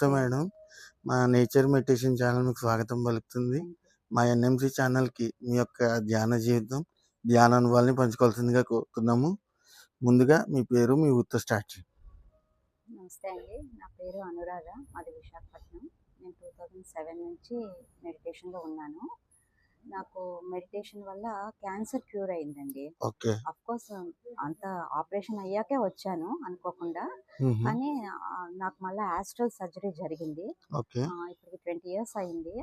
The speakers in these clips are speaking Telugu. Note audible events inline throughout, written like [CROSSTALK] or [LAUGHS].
నమస్తే మేడం. మా నేచర్ మెడిటేషన్ ఛానల్ మీకు స్వాగతం పలుకుతుంది. మా ఎన్ఎంసి ఛానల్కి మీ యొక్క ధ్యాన జీవితం ధ్యాన అనుభవాల్ని పంచుకోవాల్సిందిగా కోరుతున్నాము. ముందుగా మీ పేరు మీ ఊరితో స్టార్ట్ చేయండి. నమస్తే అండి. నా పేరు అనురాధ మాది విశాఖపట్నం. నేను టూ థౌజండ్ సెవెన్ నుంచి మెడిటేషన్లో ఉన్నాను. నాకు మెడిటేషన్ వల్ల క్యాన్సర్ క్యూర్ అయిందండి. ఓకే. కోర్స్ అంత ఆపరేషన్ అయ్యాకే వచ్చాను అనుకోకుండా. కానీ నాకు మళ్ళీ ఆస్ట్రల్ సర్జరీ జరిగింది. ఇప్పటికి ట్వంటీ ఇయర్స్ అయింది.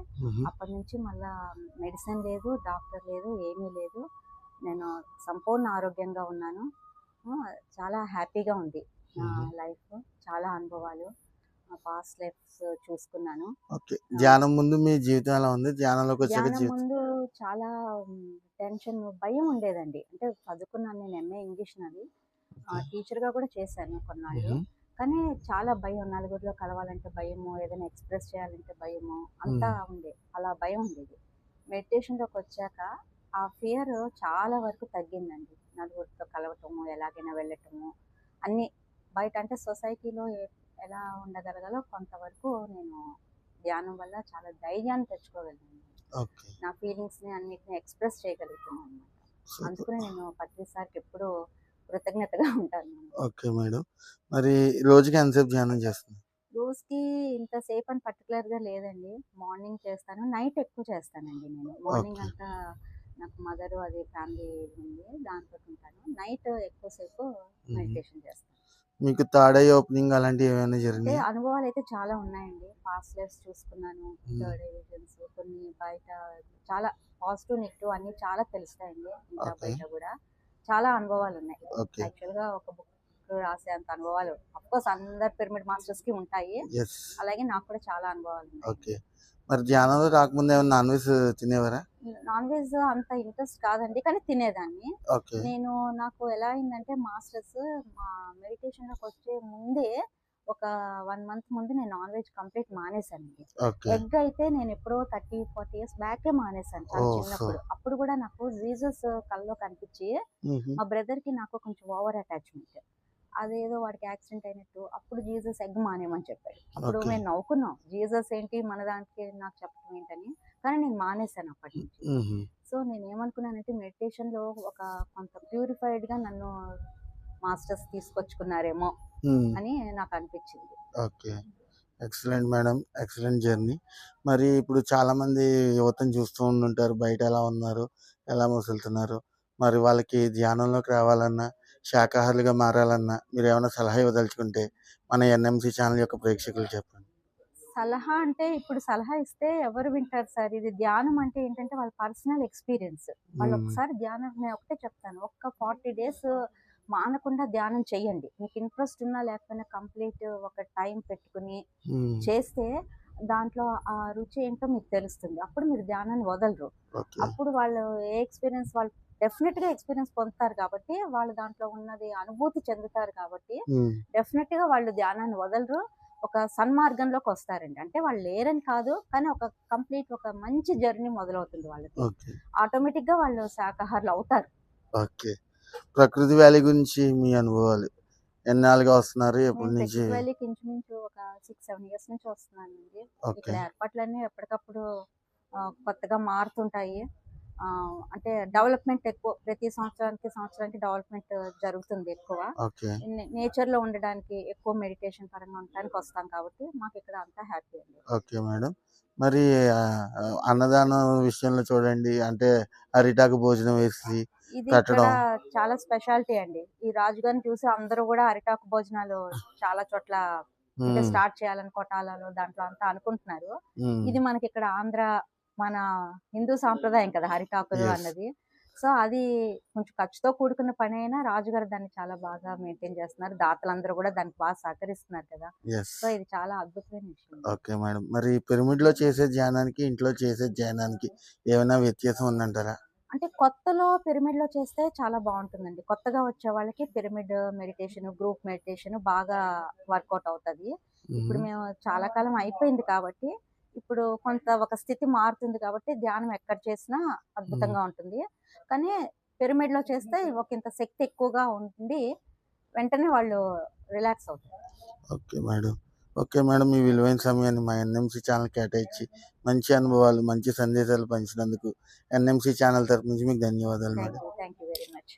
అప్పటి నుంచి మళ్ళా మెడిసిన్ లేదు డాక్టర్ లేదు ఏమీ లేదు. నేను సంపూర్ణ ఆరోగ్యంగా ఉన్నాను. చాలా హ్యాపీగా ఉంది నా. లైఫ్ చాలా అనుభవాలు. పాస్ట్ లైఫ్స్ చూసుకున్నాను. ఓకే. ధ్యానం ముందు మీ జీవితం ఎలా ఉంది? ధ్యానంలోకి వచ్చాక ధ్యానం జీవితం ముందు చాలా టెన్షన్ భయం ఉండేదండి. అంటే చదువుకున్నాను నేను ఎంఏ ఇంగ్లీష్ నాది. ఓకే. టీచర్గా కూడా చేశాను కొన్నాళ్ళు. కానీ చాలా భయం నలుగురిలో కలవాలంటే భయము ఏదైనా ఎక్స్ప్రెస్ చేయాలంటే భయము అంతా ఉండే అలా భయం ఉండేది. మెడిటేషన్లోకి వచ్చాక ఆ ఫియర్ చాలా వరకు తగ్గిందండి. నలుగురితో కలవటము ఎలాగైనా వెళ్ళటము అన్నీ బయట అంటే సొసైటీలో ఎలా ఉండగలగాలో కొంతవరకు నేను ధ్యానం వల్ల చాలా ధైర్యాన్ని తెచ్చుకోగలిగాను. నా ఫీలింగ్స్ని అన్నిటిని ఎక్స్ప్రెస్ చేయగలుగుతున్నాను అనమాట. అందుకనే నేను పత్రి సార్కి ఎప్పుడూ కృతజ్ఞతగా [LAUGHS] ఉంటాను. Okay madam. మరి రోజుకి ఎంతసేపు ధ్యానం చేస్తుంది రోజుకి ఇంతసేపు అని పర్టికులర్గా లేదండి. మార్నింగ్ చేస్తాను నైట్ ఎక్కువ చేస్తానండి నేను. మార్నింగ్. అంతా నాకు మదర్ అది ఫ్యామిలీ ఉంది దాంతో ఉంటాను. నైట్ ఎక్కువసేపు మెడిటేషన్ చేస్తాను. మీకు థర్డ్ ఐ ఓపెనింగ్ అలాంటివి ఏమైనా జరిగినాయి? అనుభవాలు అయితే చాలా ఉన్నాయండి. పాస్ట్ లైఫ్స్ చూసుకున్నాను. థర్డ్ విజన్స్ కొన్ని బయట చాలా పాజిటివ్ నెగిటివ్ అన్ని చాలా తెలుస్తాయండి. ఇంకా. బయట కూడా చాలా అనుభవాలు ఉన్నాయి యాక్చువల్గా ఒక బుక్ రాసే అంత అనుభవాలు కోర్స్ అందరు పిరమిడ్ మాస్టర్స్కి ఉంటాయి. అలాగే నాకు కూడా చాలా అనుభవాలు ఉన్నాయి ఓకే. మరి ధ్యానంలో రాకముందు ఏమైనా నాన్ వెజ్ తినేవారా? నాన్ వెజ్ అంత ఇంట్రెస్ట్ కాదండి కానీ తినేదాన్ని. నేను నాకు ఎలా అయిందంటే మాస్టర్స్ మా మెడిటేషన్లోకి వచ్చే ముందే ఒక వన్ మంత్ ముందు నేను నాన్ వెజ్ కంప్లీట్ మానేశానండి. ఓకే. ఎగ్ అయితే నేను ఎప్పుడో థర్టీ ఫార్టీ ఇయర్స్ బ్యాకే మానేశాను చాలా చిన్నప్పుడు. అప్పుడు కూడా నాకు జీసస్ కల్లో కనిపించి. మా బ్రదర్కి నాకు కొంచెం ఓవర్ అటాచ్మెంట్. అదేదో వాడికి యాక్సిడెంట్ అయినట్టు అప్పుడు జీసస్ ఎగ్ మానేమని చెప్పాడు. అప్పుడు. మేము నవ్వుకున్నాం. జీసస్ ఏంటి? మన దానికి నాకు చెప్పడం ఏంటని. కానీ నేను మానేశాను అప్పటి నుంచి. సో నేను ఏమనుకున్నానంటే మెడిటేషన్లో ఒక కొంత ప్యూరిఫైడ్గా నన్ను మాస్టర్స్ తీసుకొచ్చుకున్నారేమో. అని నాకు అనిపించింది. Okay. Excellent madam. Excellent journey. మరి ఇప్పుడు చాలా మంది యువతను చూస్తూ ఉంటుంటారు బయట ఎలా ఉన్నారు? ఎలా మసులుతున్నారు? మరి వాళ్ళకి ధ్యానంలోకి రావాలన్నా శాకాహారులుగా మారాలన్నా మీరు ఏమైనా సలహా ఇవ్వదలుచుకుంటే మన ఎన్ఎంసి ఛానల్ యొక్క ప్రేక్షకులు చెప్పండి. సలహా అంటే ఇప్పుడు సలహా ఇస్తే ఎవరు వింటారు సార్? ఇది ధ్యానం అంటే ఏంటంటే వాళ్ళ పర్సనల్ ఎక్స్పీరియన్స్. వాళ్ళు. ఒకసారి ధ్యానం నేను ఒకటే చెప్తాను. ఒక్క ఫార్టీ డేస్ మానకుండా ధ్యానం చేయండి మీకు ఇంట్రెస్ట్ ఉన్నా లేకపోయినా కంప్లీట్ ఒక టైం పెట్టుకుని. చేస్తే దాంట్లో ఆ రుచి ఏంటో మీకు తెలుస్తుంది. అప్పుడు మీరు ధ్యానాన్ని వదలరు. అప్పుడు వాళ్ళు ఏ ఎక్స్పీరియన్స్ వాళ్ళు డెఫినెట్గా ఎక్స్పీరియన్స్ పొందుతారు కాబట్టి వాళ్ళు దాంట్లో ఉన్నది అనుభూతి చెందుతారు కాబట్టి. డెఫినెట్గా వాళ్ళు ధ్యానాన్ని వదలరు. ఒక సన్మార్గంలోకి వస్తారండి. అంటే వాళ్ళు లేరని కాదు కానీ ఒక కంప్లీట్ ఒక మంచి జర్నీ మొదలవుతుంది వాళ్ళకి ఆటోమేటిక్గా వాళ్ళు శాకాహారులు అవుతారు. ఓకే. ప్రకృతి వ్యాలీ గురించి మీ అనుభవాలు ఎన్నాళ్ళుగా వస్తున్నారు? ఎప్పటి నుంచి? వ్యాలీకి ఇంచుమించు ఒక సిక్స్ సెవెన్ ఇయర్స్ నుంచి వస్తున్నానండి. ఓకే. ఇక్కడ ఏర్పాట్లన్నీ ఎప్పటికప్పుడు కొత్తగా మారుతుంటాయి. అంటే డెవలప్మెంట్ ఎక్కువ ప్రతి సంవత్సరానికి సంవత్సరానికి డెవలప్మెంట్ జరుగుతుంది ఎక్కువ. నేచర్లో ఉండడానికి ఎక్కువ మెడిటేషన్ పరంగా ఉండడానికి వస్తాం కాబట్టి మాకు ఇక్కడ అంతా హ్యాపీ అండి. Okay madam. మరి అన్నదానం విషయంలో చూడండి అంటే అరిటాకు భోజనం వేసి ఇది చాలా స్పెషాలిటీ అండి. ఈ రాజుగారిని చూసి అందరూ కూడా అరిటాకు భోజనాలు చాలా చోట్ల. స్టార్ట్ చేయాలని కొటాలలో దాంట్లో అంతా అనుకుంటున్నారు. ఇది మనకి ఇక్కడ ఆంధ్ర మన హిందూ సాంప్రదాయం కదా హరిటాకులు. అన్నది. సో అది కొంచెం ఖర్చుతో కూడుకున్న పని అయినా రాజుగారు దాన్ని చాలా బాగా మెయింటైన్ చేస్తున్నారు. దాతలందరూ కూడా దానికి బాగా సహకరిస్తున్నారు కదా. సో ఇది చాలా అద్భుతమైన విషయం. ఓకే మేడం మరి పిరమిడ్లో చేసే ధ్యానానికి ఇంట్లో చేసే ధ్యానానికి ఏమైనా వ్యత్యాసం ఉందంటారా? అంటే కొత్తలో పిరమిడ్లో చేస్తే చాలా బాగుంటుందండి. కొత్తగా వచ్చే వాళ్ళకి పిరమిడ్ మెడిటేషన్ గ్రూప్ మెడిటేషన్ బాగా వర్కౌట్ అవుతుంది. ఇప్పుడు మేము చాలా కాలం అయిపోయింది కాబట్టి ఇప్పుడు కొంత ఒక స్థితి మారుతుంది కాబట్టి ధ్యానం ఎక్కడ చేసినా అద్భుతంగా ఉంటుంది. కానీ పిరమిడ్లో చేస్తే ఒక ఇంత శక్తి ఎక్కువగా ఉండి వెంటనే వాళ్ళు రిలాక్స్ అవుతారు. Okay madam. ఓకే మేడం మీ విలువైన సమయాన్ని మా ఎన్ఎంసీ ఛానల్ కేటాయించి మంచి అనుభవాలు మంచి సందేశాలు పంచినందుకు ఎన్ఎంసీ ఛానల్ తరపు నుంచి మీకు ధన్యవాదాలు madam. Thank you very much.